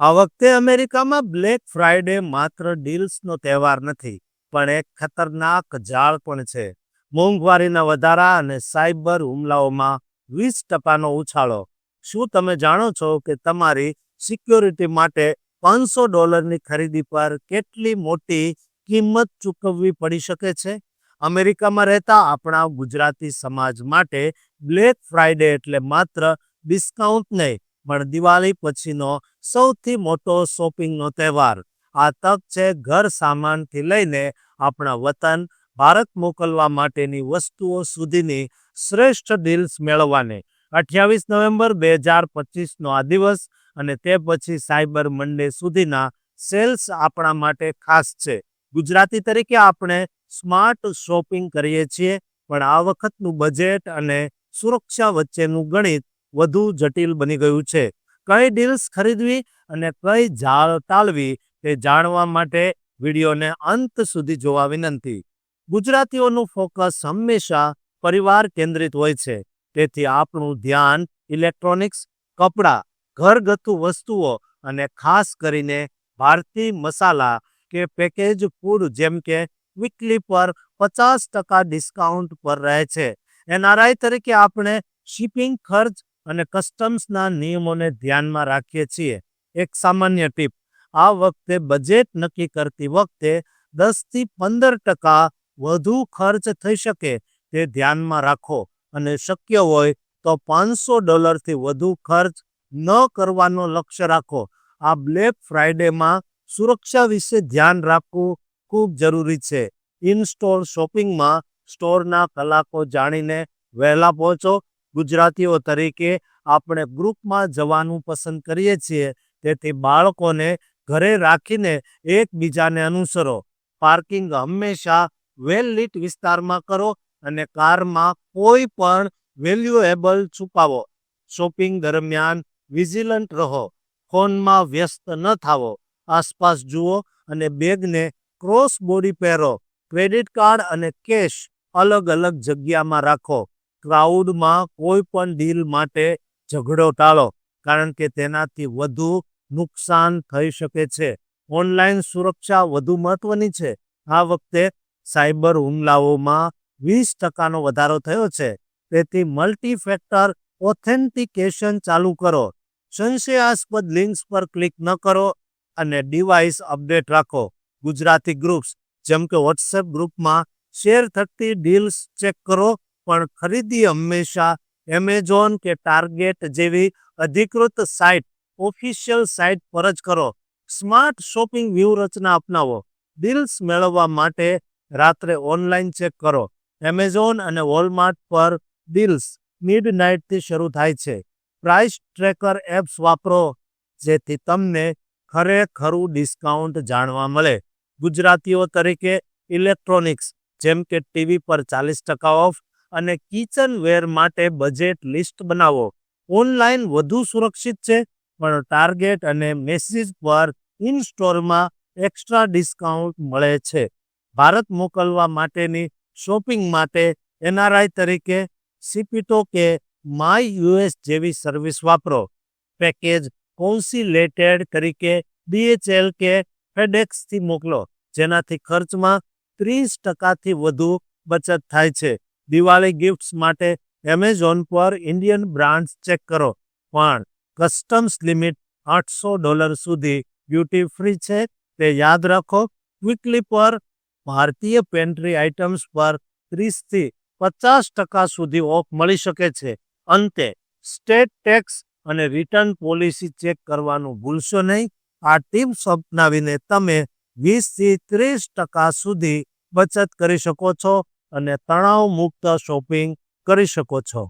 આ વખતે અમેરિકામાં બ્લેક ફ્રાઇડે માત્ર ડીલ્સનો તહેવાર નથી, પણ એક ખતરનાક જાળ પણ છે. મોંઘવારીના વધારા અને સાયબર હુમલાઓમાં વીસ ટકાનો ઉછાળો. શું તમે જાણો છો કે તમારી સિક્યોરિટી માટે પાંચસો ડોલરની ખરીદી પર કેટલી મોટી કિંમત ચૂકવવી પડી શકે છે? અમેરિકામાં રહેતા આપણા ગુજરાતી સમાજ માટે બ્લેક ફ્રાઇડે એટલે માત્ર ડિસ્કાઉન્ટ નહીં, પણ દિવાળી પછીનો સૌથી મોટો શોપિંગનો તહેવાર. આ તક છે ઘર સામાનથી લઈને આપણા વતન, ભારત મોકલવા માટેની વસ્તુઓ સુધીની શ્રેષ્ઠ ડીલ્સ મેળવવાની. અઠ્યાવીસ નવેમ્બર બે હજાર પચીસનો આ દિવસ અને તે પછી સાયબર મંડે સુધીના સેલ્સ આપણા માટે ખાસ છે. ગુજરાતી તરીકે આપણે સ્માર્ટ શોપિંગ કરીએ છીએ, પણ આ વખતનું બજેટ અને સુરક્ષા વચ્ચેનું ગણિત વધુ જટિલ બની ગયું છે. કઈ ડીલ્સ ખરીદવી અને કઈ જાળ ટાળવી તે જાણવા માટે વિડીયોને અંત સુધી જોવા વિનંતી. ગુજરાતીઓનું ફોકસ હંમેશા પરિવાર કેન્દ્રિત હોય છે. તેથી આપણું ધ્યાન ઇલેક્ટ્રોનિક્સ કપડાં, ઘરગથ્થુ વસ્તુઓ અને ખાસ કરીને ભારતીય મસાલા કે પેકેજ ફૂડ જેમ કે વીકલી પર પચાસ ટકા ડિસ્કાઉન્ટ પર રહે છે. એનઆરઆઈ તરીકે આપણે શિપિંગ ખર્ચ અને કસ્ટમ્સના નિયમોને ધ્યાનમાં રાખીએ છીએ. એક સામાન્ય ટીપ, આ વખતે બજેટ નક્કી કરતી વખતે દસથી પંદર ટકા વધુ ખર્ચ થઈ શકે તે ધ્યાનમાં રાખો અને શક્ય હોય તો પાંચસો ડોલરથી વધુ ખર્ચ ન કરવાનો લક્ષ્ય રાખો. આ બ્લેક ફ્રાઇડેમાં સુરક્ષા વિશે ધ્યાન રાખવું ખૂબ જરૂરી છે. ઇન સ્ટોર શોપિંગમાં સ્ટોરના કલાકો જાણીને વહેલા પહોંચો ગુજરાતીઓ તરીકે આપણે ગ્રુપમાં જવાનું પસંદ કરીએ છીએ. તેથી બાળકોને ઘરે રાખીને એકબીજાને અનુસરો. પાર્કિંગ હંમેશા વેલ લિટ વિસ્તારમાં કરો અને કારમાં કોઈ પણ વેલ્યુએબલ છુપાવો. શોપિંગ દરમિયાન વિજિલન્ટ રહો. ફોનમાં વ્યસ્ત ન થાવો આસપાસ જુઓ અને બેગને ક્રોસ બોડી પહેરો. ક્રેડિટ કાર્ડ અને કેશ અલગ અલગ જગ્યામાં રાખો. ક્રાઉડમાં કોઈ પણ ડીલ માટે ઝઘડો ટાળો, કારણ કે તેનાથી વધુ નુકસાન થઈ શકે છે. ઓનલાઈન સુરક્ષા વધુ મહત્વની છે. આ વખતે સાયબર હુમલાઓમાં વીસ ટકાનો વધારો થયો છે. તેથી મલ્ટી ફેક્ટર ઓથેન્ટિકેશન ચાલુ કરો. સંશયાસ્પદ લિંક્સ પર ક્લિક ન કરો અને ડિવાઇસ અપડેટ રાખો. ગુજરાતી ગ્રુપ્સ, જેમ કે વોટ્સએપ ગ્રુપમાં શેર થતી ડીલ્સ ચેક કરો પણ ખરીદી હંમેશા એમેઝોન કે ટાર્ગેટ જેવી અધિકૃત સાઇટ, ઓફિશિયલ સાઇટ પર જ કરો. સ્માર્ટ શોપિંગ વ્યૂહરચના અપનાવો. ડીલ્સ મેળવવા માટે રાત્રે ઓનલાઈન ચેક કરો. એમેઝોન અને વોલમાર્ટ પર ડીલ્સ મિડનાઇટથી શરૂ થાય છે. પ્રાઇસ ટ્રેકર એપ્સ વાપરો, જેથી તમને ખરેખરું ડિસ્કાઉન્ટ જાણવા મળે. ગુજરાતીઓ તરીકે ઇલેક્ટ્રોનિક્સ, જેમ કે ટીવી પર ચાલીસ ટકા ઓફ અને કિચન વેર માટે બજેટ લિસ્ટ બનાવો. ઓનલાઈન વધુ સુરક્ષિત છે, પણ ટાર્ગેટ અને મેસેજ પર ઇન સ્ટોરમાં એક્સ્ટ્રા ડિસ્કાઉન્ટ મળે છે. ભારત મોકલવા માટેની શોપિંગ માટે એનઆરઆઈ તરીકે સીપીટો કે માય યુએસ જેવી સર્વિસ વાપરો. પેકેજ કોન્સિલેટેડ તરીકે ડીએચએલ કે ફેડેક્સથી મોકલો, જેનાથી ખર્ચમાં ત્રીસ ટકાથી વધુ બચત થાય છે. દિવાળી ગિફ્ટ્સ માટે એમેઝોન પર ઇન્ડિયન બ્રાન્ડ્સ ચેક કરો. પણ કસ્ટમ્સ લિમિટ આઠસો ડોલર સુધી ડ્યુટી ફ્રી છે તે યાદ રાખો. ક્વિકલી પર ભારતીય પેન્ટ્રી આઇટમ્સ પર ત્રીસથી પચાસ ટકા સુધી ઓફ મળી શકે છે. અંતે સ્ટેટ ટેક્સ અને રિટર્ન પોલિસી ચેક કરવાનું ભૂલશો નહીં. આ ટીપ્સ અપનાવીને તમે વીસથી ત્રીસ ટકા સુધી બચત કરી શકો છો. અને તણાવ મુક્ત શોપિંગ કરી શકો છો.